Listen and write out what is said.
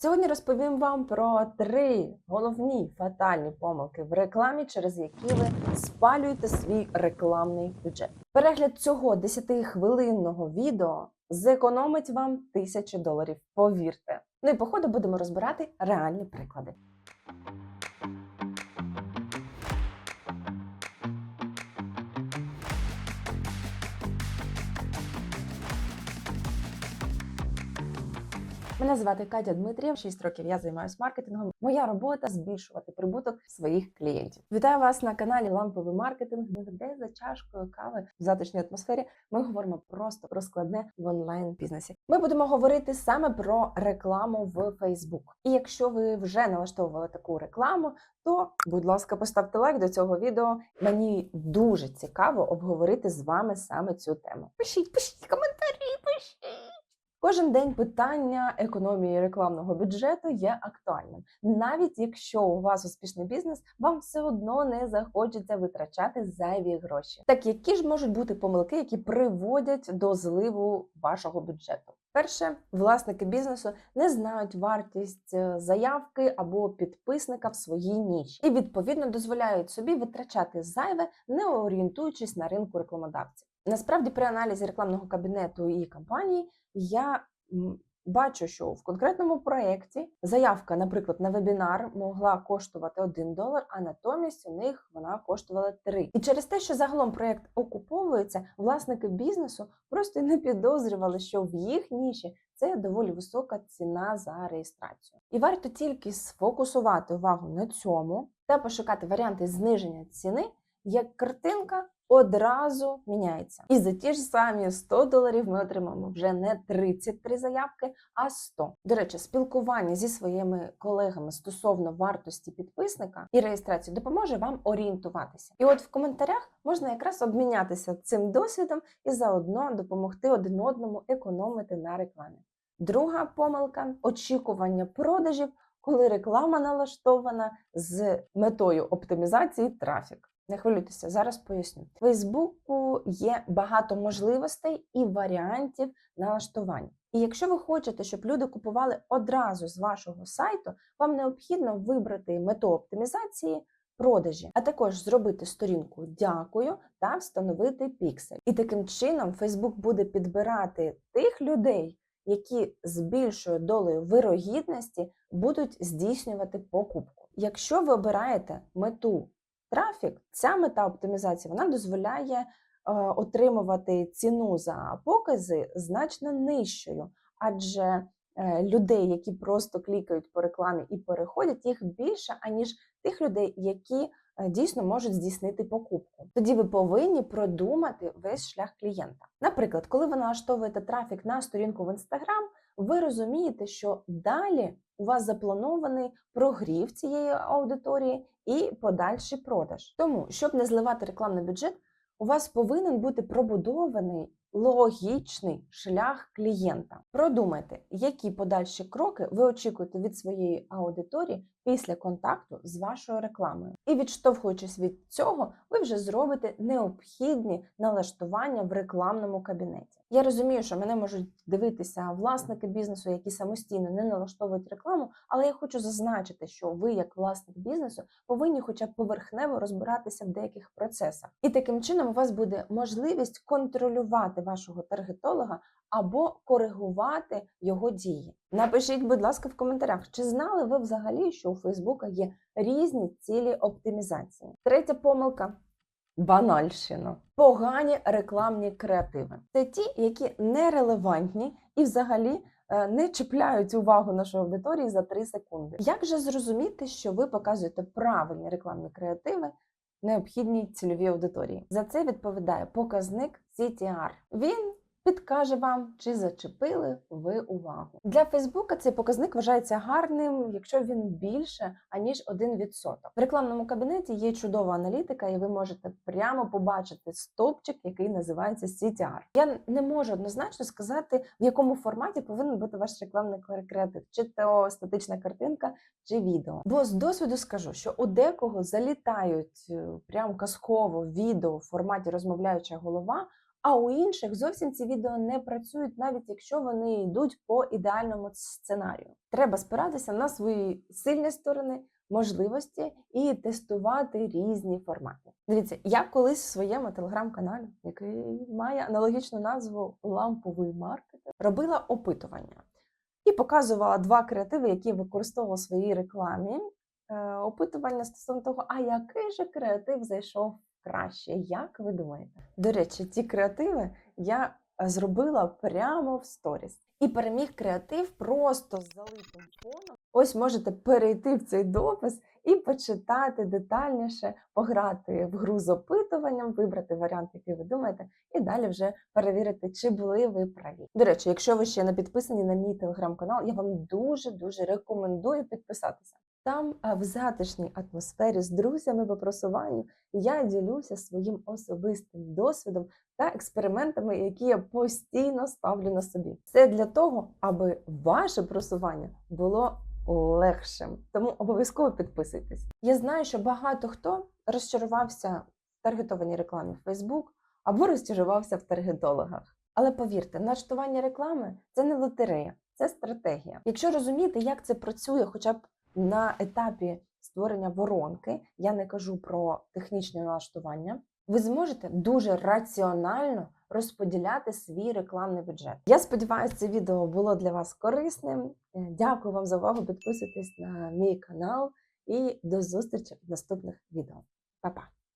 Сьогодні розповім вам про три головні фатальні помилки в рекламі, через які ви спалюєте свій рекламний бюджет. Перегляд цього 10-хвилинного відео зекономить вам тисячі доларів. Повірте. Ну і походу будемо розбирати реальні приклади. Мене звати Катя Дмитрієв. 6 років я займаюся маркетингом. Моя робота збільшувати прибуток своїх клієнтів. Вітаю вас на каналі Ламповий маркетинг. Де за чашкою кави в затишній атмосфері ми говоримо просто про складне в онлайн бізнесі. Ми будемо говорити саме про рекламу в Facebook. І якщо ви вже налаштовували таку рекламу, то будь ласка, поставте лайк до цього відео. Мені дуже цікаво обговорити з вами саме цю тему. Пишіть, пишіть коментарі, пишіть. Кожен день питання економії рекламного бюджету є актуальним. Навіть якщо у вас успішний бізнес, вам все одно не захочеться витрачати зайві гроші. Так які ж можуть бути помилки, які приводять до зливу вашого бюджету? Перше, власники бізнесу не знають вартість е, заявки або підписника в своїй ніші і відповідно дозволяють собі витрачати зайве, не орієнтуючись на ринку рекламодавців. Насправді, при аналізі рекламного кабінету і кампанії я бачу, що в конкретному проєкті заявка, наприклад, на вебінар могла коштувати 1 долар, а натомість у них вона коштувала 3. І через те, що загалом проєкт окуповується, власники бізнесу просто не підозрювали, що в їх ніші це доволі висока ціна за реєстрацію. І варто тільки сфокусувати увагу на цьому та пошукати варіанти зниження ціни, як картинка одразу міняється. І за ті ж самі 100 доларів ми отримаємо вже не 33 заявки, а 100. До речі, спілкування зі своїми колегами стосовно вартості підписника і реєстрації допоможе вам орієнтуватися. І от в коментарях можна якраз обмінятися цим досвідом і заодно допомогти один одному економити на рекламі. Друга помилка очікування продажів, коли реклама налаштована з метою оптимізації трафік. Не хвилюйтеся, зараз поясню. В Фейсбуку є багато можливостей і варіантів налаштувань. І якщо ви хочете, щоб люди купували одразу з вашого сайту, вам необхідно вибрати мету оптимізації продажі, а також зробити сторінку Дякую та встановити піксель. І таким чином Facebook буде підбирати тих людей, які з більшою долею вирогідності будуть здійснювати покупку. Якщо ви обираєте мету трафік, ця мета оптимізації вона дозволяє е, отримувати ціну за покази значно нижчою, адже е, людей, які просто клікають по рекламі і переходять, їх більше, аніж тих людей, які е, дійсно можуть здійснити покупку. Тоді ви повинні продумати весь шлях клієнта. Наприклад, коли ви налаштовуєте трафік на сторінку в Instagram, ви розумієте, що далі у вас запланований прогрів цієї аудиторії і подальший продаж. Тому, щоб не зливати рекламний бюджет, у вас повинен бути пробудований логічний шлях клієнта. Продумайте, які подальші кроки ви очікуєте від своєї аудиторії після контакту з вашою рекламою. І відштовхуючись від цього, ви вже зробите необхідні налаштування в рекламному кабінеті. Я розумію, що мене можуть дивитися власники бізнесу, які самостійно не налаштовують рекламу, але я хочу зазначити, що ви, як власник бізнесу, повинні хоча б поверхнево розбиратися в деяких процесах. І таким чином у вас буде можливість контролювати вашого таргетолога або коригувати його дії. Напишіть, будь ласка, в коментарях, чи знали ви взагалі, що у Фейсбука є різні цілі оптимізації. Третя помилка. Банальщина, погані рекламні креативи. Це ті, які нерелевантні і взагалі е, не чіпляють увагу нашої аудиторії за 3 секунди. Як же зрозуміти, що ви показуєте правильні рекламні креативи необхідній цільовій аудиторії? За це відповідає показник CTR. Він підкаже вам, чи зачепили ви увагу. Для Фейсбука цей показник вважається гарним, якщо він більше аніж 1%. В рекламному кабінеті є чудова аналітика, і ви можете прямо побачити стовпчик, який називається CTR. Я не можу однозначно сказати, в якому форматі повинен бути ваш рекламний креатив, чи то статична картинка, чи відео. Бо з досвіду скажу, що у декого залітають е, прям казково відео в форматі розмовляюча голова. А у інших зовсім ці відео не працюють, навіть якщо вони йдуть по ідеальному сценарію. Треба спиратися на свої сильні сторони, можливості і тестувати різні формати. Дивіться, я колись в своєму телеграм-каналі, який має аналогічну назву Ламповий маркетинг, робила опитування і показувала два креативи, які використовувала в своїй рекламі. Е, опитування стосовно того, а який же креатив зайшов краще. Як ви думаєте? До речі, ті креативи я зробила прямо в сторіс. І переміг креатив просто з залитим фоном. Ось можете перейти в цей допис і почитати детальніше, пограти в гру з опитуванням, вибрати варіант, який ви думаєте, і далі вже перевірити, чи були ви праві. До речі, якщо ви ще не підписані на мій телеграм-канал, я вам дуже дуже рекомендую підписатися. Там в затишній атмосфері з друзями по просуванню я ділюся своїм особистим досвідом та експериментами, які я постійно ставлю на собі. Це для того, аби ваше просування було легшим. Тому обов'язково підписуйтесь. Я знаю, що багато хто розчарувався в таргетованій рекламі в Facebook або розчарувався в таргетологах. Але повірте, налаштування реклами це не лотерея, це стратегія. Якщо розуміти, як це працює, хоча б на етапі створення воронки, я не кажу про технічне налаштування, ви зможете дуже раціонально розподіляти свій рекламний бюджет. Я сподіваюся, це відео було для вас корисним. Е, Дякую вам за увагу. Підписуйтесь на мій канал і до зустрічі в наступних відео. Па-па!